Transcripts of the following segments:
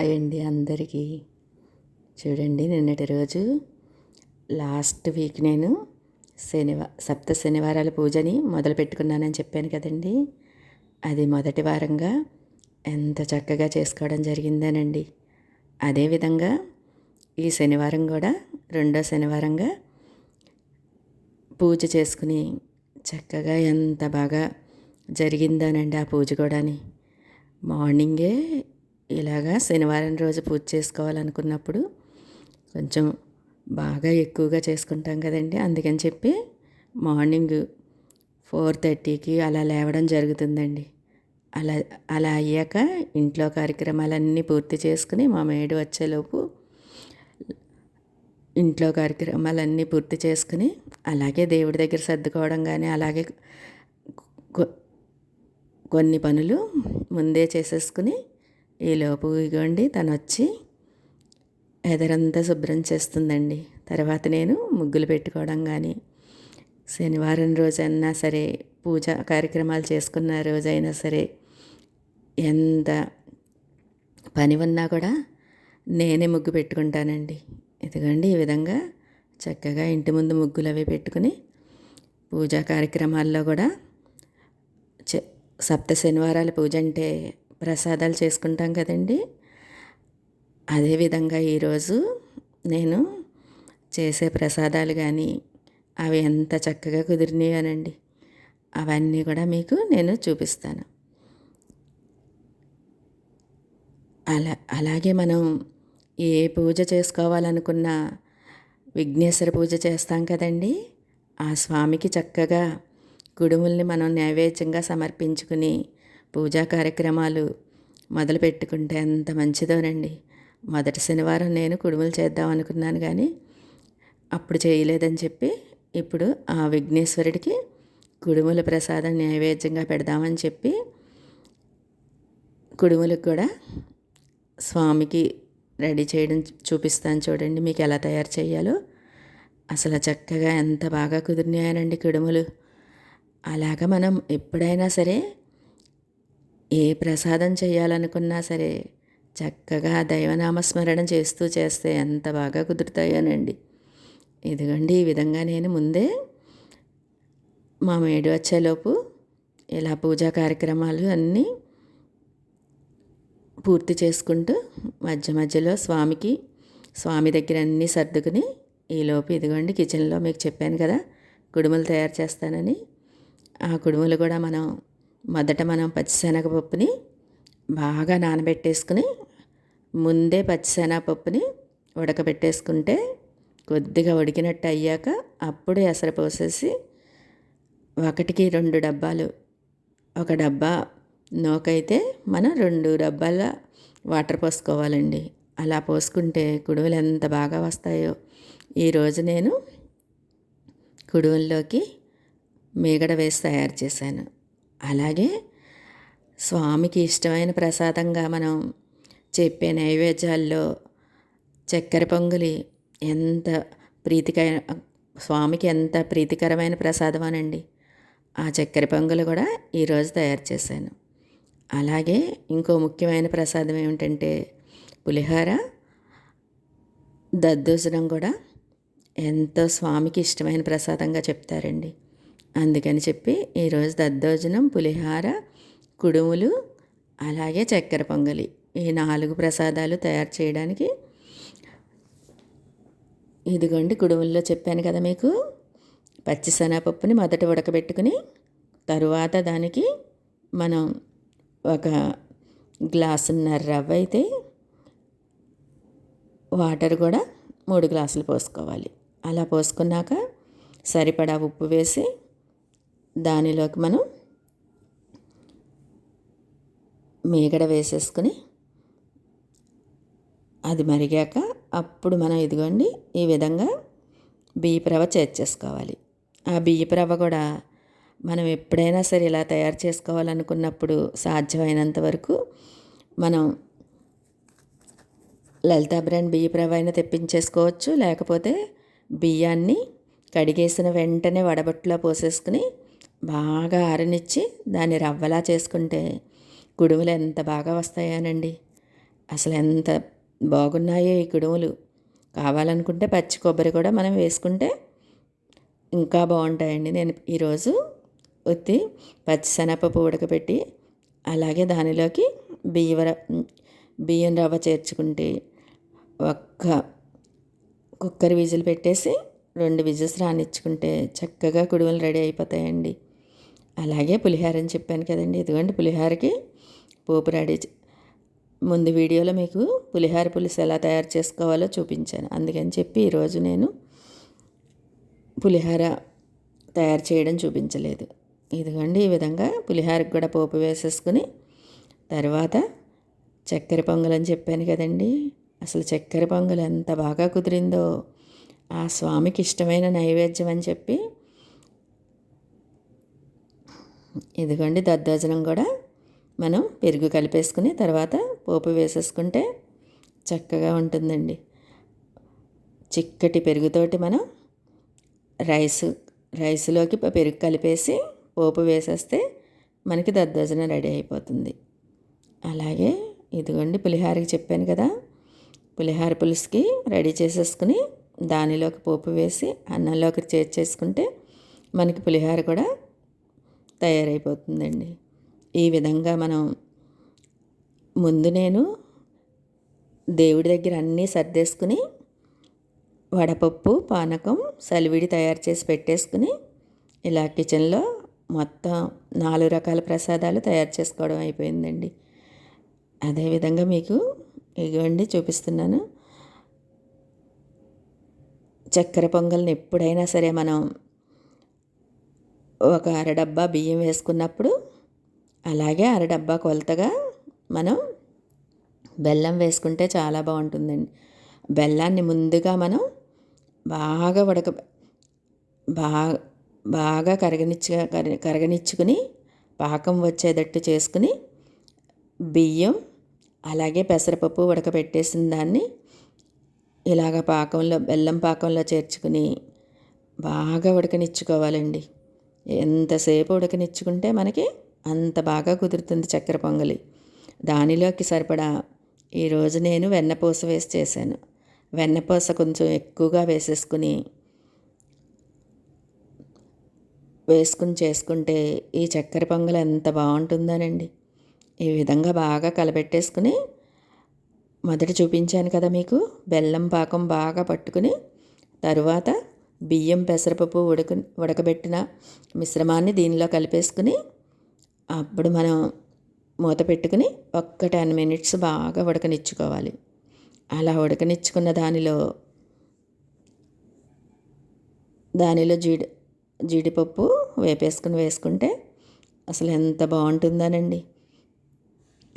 Hi అండి అందరికీ. చూడండి నిన్నటి రోజు లాస్ట్ వీక్ నేను శనివా సప్త శనివారాల పూజని మొదలు పెట్టుకున్నానని చెప్పాను కదండి. అది మొదటి వారంగా ఎంత చక్కగా చేసుకోవడం జరిగిందేనండి. అదేవిధంగా ఈ శనివారం కూడా రెండో శనివారంగా పూజ చేసుకుని చక్కగా ఎంత బాగా జరిగిందానండి ఆ పూజ కూడాని. మార్నింగే ఇలాగా శనివారం రోజు పూజ చేసుకోవాలనుకున్నప్పుడు కొంచెం బాగా ఎక్కువగా చేసుకుంటాం కదండి. అందుకని చెప్పి మార్నింగ్ ఫోర్ థర్టీకి అలా లేవడం జరుగుతుందండి. అలా అలా అయ్యాక ఇంట్లో కార్యక్రమాలన్నీ పూర్తి చేసుకుని మా మేడు వచ్చేలోపు ఇంట్లో కార్యక్రమాలన్నీ పూర్తి చేసుకుని అలాగే దేవుడి దగ్గర సర్దుకోవడం కానీ అలాగే కొన్ని పనులు ముందే చేసేసుకుని ఈలోపు ఇగోండి తను వచ్చి ఎదరంతా శుభ్రం చేస్తుందండి. తర్వాత నేను ముగ్గులు పెట్టుకోవడం కానీ శనివారం రోజైనా సరే పూజ కార్యక్రమాలు చేసుకున్న రోజైనా సరే ఎంత పని ఉన్నా కూడా నేనే ముగ్గు పెట్టుకుంటానండి. ఇదిగోండి ఈ విధంగా చక్కగా ఇంటి ముందు ముగ్గులు అవి పెట్టుకుని పూజా కార్యక్రమాల్లో కూడా సప్త శనివారాల పూజ అంటే ప్రసాదాలు చేసుకుంటాం కదండి. అదేవిధంగా ఈరోజు నేను చేసే ప్రసాదాలు కానీ అవి ఎంత చక్కగా కుదిరినాయనండి. అవన్నీ కూడా మీకు నేను చూపిస్తాను. అలా అలాగే మనం ఏ పూజ చేసుకోవాలనుకున్న విఘ్నేశ్వర పూజ చేస్తాం కదండి. ఆ స్వామికి చక్కగా గుడుముల్ని మనం నైవేద్యంగా సమర్పించుకుని పూజా కార్యక్రమాలు మొదలు పెట్టుకుంటే ఎంత మంచిదోనండి. మొదటి శనివారం నేను కుడుములు చేద్దాం అనుకున్నాను కానీ అప్పుడు చేయలేదని చెప్పి ఇప్పుడు ఆ విఘ్నేశ్వరుడికి కుడుముల ప్రసాదం నైవేద్యంగా పెడదామని చెప్పి కుడుములకు కూడా స్వామికి రెడీ చేయడం చూపిస్తాను చూడండి మీకు ఎలా తయారు చేయాలో. అసలు చక్కగా ఎంత బాగా కుదిరినాయనండి కుడుములు. అలాగా మనం ఎప్పుడైనా సరే ఏ ప్రసాదం చేయాలనుకున్నా సరే చక్కగా దైవనామస్మరణ చేస్తూ చేస్తే ఎంత బాగా కుదురుతాయోనండి. ఇదిగండి ఈ విధంగా నేను ముందే మా మేడు వచ్చేలోపు ఇలా పూజా కార్యక్రమాలు అన్నీ పూర్తి చేసుకుంటూ మధ్య మధ్యలో స్వామికి స్వామి దగ్గర అన్నీ సర్దుకుని ఈలోపు ఇదిగోండి కిచెన్లో మీకు చెప్పాను కదా కుడుములు తయారు చేస్తానని. ఆ కుడుములు కూడా మనం మొదట మనం పచ్చిశనగపప్పుని బాగా నానబెట్టేసుకుని ముందే పచ్చిశనగపప్పుని ఉడకబెట్టేసుకుంటే కొద్దిగా ఉడికినట్టు అయ్యాక అప్పుడు ఎసరు పోసేసి ఒకటికి రెండు డబ్బాలు ఒక డబ్బా నోకైతే మనం రెండు డబ్బాల వాటర్ పోసుకోవాలండి. అలా పోసుకుంటే కుడువులు ఎంత బాగా వస్తాయో. ఈరోజు నేను కుడువుల్లోకి మీగడ వేసి తయారు చేశాను. అలాగే స్వామికి ఇష్టమైన ప్రసాదంగా మనం చెప్పే నైవేద్యాల్లో చక్కెర పొంగులి ఎంత ప్రీతికర స్వామికి ఎంత ప్రీతికరమైన ప్రసాదం అనండి. ఆ చక్కెర పొంగులు కూడా ఈరోజు తయారు చేశాను. అలాగే ఇంకో ముఖ్యమైన ప్రసాదం ఏమిటంటే పులిహోర దద్దోజనం కూడా ఎంతో స్వామికి ఇష్టమైన ప్రసాదంగా చెప్తారండి. అందుకని చెప్పి ఈరోజు దద్దోజనం పులిహార కుడుములు అలాగే చక్కెర పొంగలి. ఈ నాలుగు ప్రసాదాలు తయారు చేయడానికి ఇదిగోండి కుడుముల్లో చెప్పాను కదా మీకు. పచ్చిసెనగపప్పుని మొదట ఉడకబెట్టుకుని తరువాత దానికి మనం ఒక గ్లాసున్నర రవ్వ అయితే వాటర్ కూడా మూడు గ్లాసులు పోసుకోవాలి. అలా పోసుకున్నాక సరిపడా ఉప్పు వేసి దానిలోకి మనం మీగడ వేసేసుకుని అది మరిగాక అప్పుడు మనం ఇదిగోండి ఈ విధంగా బియ్యపు చేర్చేసుకోవాలి ఆ బియ్యపు రవ్వ కూడా మనం ఎప్పుడైనా సరే ఇలా తయారు చేసుకోవాలనుకున్నప్పుడు సాధ్యమైనంత వరకు మనం లలితా బ్రాండ్ బియ్యపు రవ్వ అయినా తెప్పించేసుకోవచ్చు. లేకపోతే బియ్యాన్ని కడిగేసిన వెంటనే వడబట్టులో పోసేసుకుని బాగా ఆరనిచ్చి దాన్ని రవ్వలా చేసుకుంటే కుడుములు ఎంత బాగా వస్తాయోనండి. అసలు ఎంత బాగున్నాయో ఈ కుడుములు. కావాలనుకుంటే పచ్చి కొబ్బరి కూడా మనం వేసుకుంటే ఇంకా బాగుంటాయండి. నేను ఈరోజు ఉత్తి పచ్చిశనగపప్పు ఉడకబెట్టి అలాగే దానిలోకి బియ్యం బియ్యం రవ్వ చేర్చుకుంటే ఒక్క కుక్కర్ విజిల్ పెట్టేసి రెండు విజిల్స్ రానిచ్చుకుంటే చక్కగా కుడుములు రెడీ అయిపోతాయండి. అలాగే పులిహార అని చెప్పాను కదండి. ఇదిగోండి పులిహారకి పోపు రెడీ ముందు వీడియోలో మీకు పులిహార పులుసు ఎలా తయారు చేసుకోవాలో చూపించాను. అందుకని చెప్పి ఈరోజు నేను పులిహార తయారు చేయడం చూపించలేదు. ఇదిగోండి ఈ విధంగా పులిహారకు కూడా పోపు వేసేసుకుని తర్వాత చక్కెర పొంగల్ అని చెప్పాను కదండి. అసలు చక్కెర పొంగల్ ఎంత బాగా కుదిరిందో ఆ స్వామికి ఇష్టమైన నైవేద్యం అని చెప్పి ఇదిగోండి దద్దోజనం కూడా మనం పెరుగు కలిపేసుకుని తర్వాత పోపు వేసేసుకుంటే చక్కగా ఉంటుందండి. చిక్కటి పెరుగుతోటి మనం రైస్ రైస్లోకి పెరుగు కలిపేసి పోపు వేసేస్తే మనకి దద్దోజనం రెడీ అయిపోతుంది. అలాగే ఇదిగోండి పులిహారకి చెప్పాను కదా పులిహార పులుసుకి రెడీ చేసేసుకుని దానిలోకి పోపు వేసి అన్నంలోకి చేర్చేసుకుంటే మనకి పులిహార కూడా తయారైపోతుందండి. ఈ విధంగా మనం ముందు నేను దేవుడి దగ్గర అన్నీ సర్దేసుకుని వడపప్పు పానకం సలివిడి తయారు చేసి పెట్టేసుకుని ఇలా కిచెన్లో మొత్తం నాలుగు రకాల ప్రసాదాలు తయారు చేసుకోవడం అయిపోయిందండి. అదేవిధంగా మీకు ఇవ్వండి చూపిస్తున్నాను. చక్కెర పొంగల్ని ఎప్పుడైనా సరే మనం ఒక అరడబ్బా బియ్యం వేసుకున్నప్పుడు అలాగే అరడబ్బా కొలతగా మనం బెల్లం వేసుకుంటే చాలా బాగుంటుందండి. బెల్లాన్ని ముందుగా మనం బాగా ఉడక బాగా బాగా కరగనిచ్చు కరగనిచ్చుకుని పాకం వచ్చేటట్టు చేసుకుని బియ్యం అలాగే పెసరపప్పు ఉడకబెట్టేసిన దాన్ని ఇలాగ పాకంలో బెల్లం పాకంలో చేర్చుకుని బాగా ఉడకనిచ్చుకోవాలండి. ఎంతసేపు ఉడకనిచ్చుకుంటే మనకి అంత బాగా కుదురుతుంది చక్కెర పొంగలి. దానిలోకి సరిపడా ఈరోజు నేను వెన్నపూస వేసి చేశాను. వెన్నపూస కొంచెం ఎక్కువగా వేసేసుకుని వేసుకుని చేసుకుంటే ఈ చక్కెర పొంగల్ ఎంత బాగుంటుందోనండి. ఈ విధంగా బాగా కలబెట్టేసుకుని మొదట చూపించాను కదా మీకు బెల్లం పాకం బాగా పట్టుకుని తరువాత బియ్యం పెసరపప్పు ఉడక ఉడకబెట్టిన మిశ్రమాన్ని దీనిలో కలిపేసుకుని అప్పుడు మనం మూత పెట్టుకుని ఒక్క టెన్ మినిట్స్ బాగా ఉడకనిచ్చుకోవాలి. అలా ఉడకనిచ్చుకున్న దానిలో దానిలో జీడి జీడిపప్పు వేపేసుకుని వేసుకుంటే అసలు ఎంత బాగుంటుందనండి.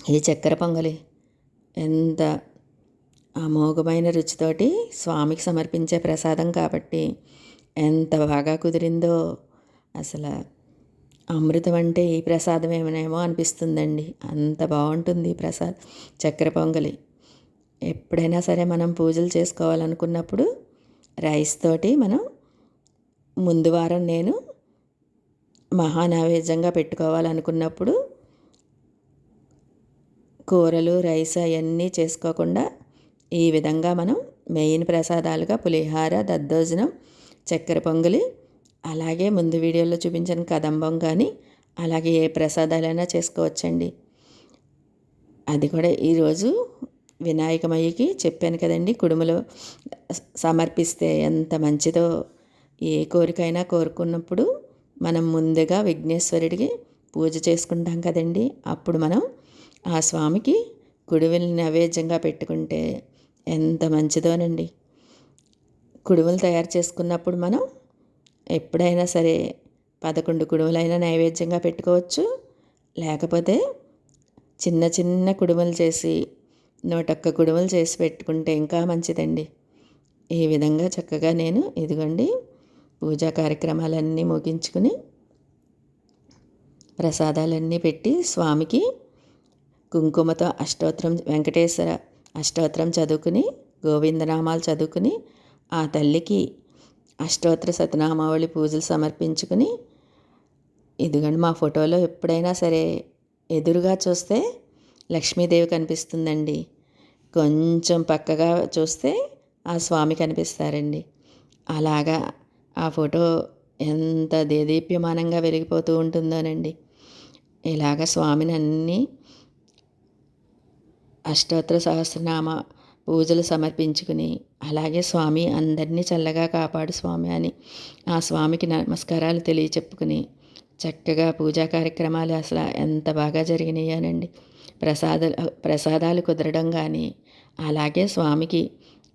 ఈ చక్కెర పొంగలి ఎంత అమోఘమైన రుచితోటి స్వామికి సమర్పించే ప్రసాదం కాబట్టి ఎంత బాగా కుదిరిందో. అసలు అమృతం అంటే ఈ ప్రసాదం ఏమనేమో అనిపిస్తుందండి. అంత బాగుంటుంది ఈ ప్రసాద్ చక్కెర పొంగలి. ఎప్పుడైనా సరే మనం పూజలు చేసుకోవాలనుకున్నప్పుడు రైస్ తోటి మనం ముందు వారం నేను మహానైవేద్యంగా పెట్టుకోవాలనుకున్నప్పుడు కూరలు రైస్ అవన్నీ చేసుకోకుండా ఈ విధంగా మనం మెయిన్ ప్రసాదాలుగా పులిహార దద్దోజనం చక్కెర పొంగలి అలాగే ముందు వీడియోలో చూపించిన కదంబం కానీ అలాగే ఏ ప్రసాదాలైనా చేసుకోవచ్చండి. అది కూడా ఈరోజు వినాయకమయ్యకి చెప్పాను కదండి కుడుములు సమర్పిస్తే ఎంత మంచిదో ఏ కోరికైనా కోరుకున్నప్పుడు మనం ముందుగా విఘ్నేశ్వరుడికి పూజ చేసుకుంటాం కదండి. అప్పుడు మనం ఆ స్వామికి కుడుములు నైవేద్యంగా పెట్టుకుంటే ఎంత మంచిదోనండి. కుడుములు తయారు చేసుకున్నప్పుడు మనం ఎప్పుడైనా సరే పదకొండు కుడుములైనా నైవేద్యంగా పెట్టుకోవచ్చు. లేకపోతే చిన్న చిన్న కుడుములు చేసి నూటొక్క కుడుములు చేసి పెట్టుకుంటే ఇంకా మంచిదండి. ఈ విధంగా చక్కగా నేను ఇదిగోండి పూజా కార్యక్రమాలన్నీ ముగించుకుని ప్రసాదాలన్నీ పెట్టి స్వామికి కుంకుమతో అష్టోత్తరం వెంకటేశ్వర అష్టోత్తరం చదువుకుని గోవిందనామాలు చదువుకుని ఆ తల్లికి అష్టోత్తర సతనామావళి పూజలు సమర్పించుకుని ఇదిగండి మా ఫోటోలో ఎప్పుడైనా సరే ఎదురుగా చూస్తే లక్ష్మీదేవి కనిపిస్తుందండి. కొంచెం పక్కగా చూస్తే ఆ స్వామి కనిపిస్తారండి. అలాగా ఆ ఫోటో ఎంత దేదీప్యమానంగా వెలిగిపోతూ ఉంటుందోనండి. ఇలాగ స్వామిని అన్నీ అష్టోత్తర సహస్రనామ పూజలు సమర్పించుకుని అలాగే స్వామి అందరినీ చల్లగా కాపాడు స్వామి అని ఆ స్వామికి నమస్కారాలు తెలియచెప్పుకుని చక్కగా పూజా కార్యక్రమాలు అసలు ఎంత బాగా జరిగినాయనండి. ప్రసాదాలు ప్రసాదాలు కుదరడం కానీ అలాగే స్వామికి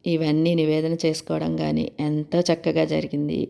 ఇవన్నీ నివేదన చేసుకోవడం కానీ ఎంతో చక్కగా జరిగింది.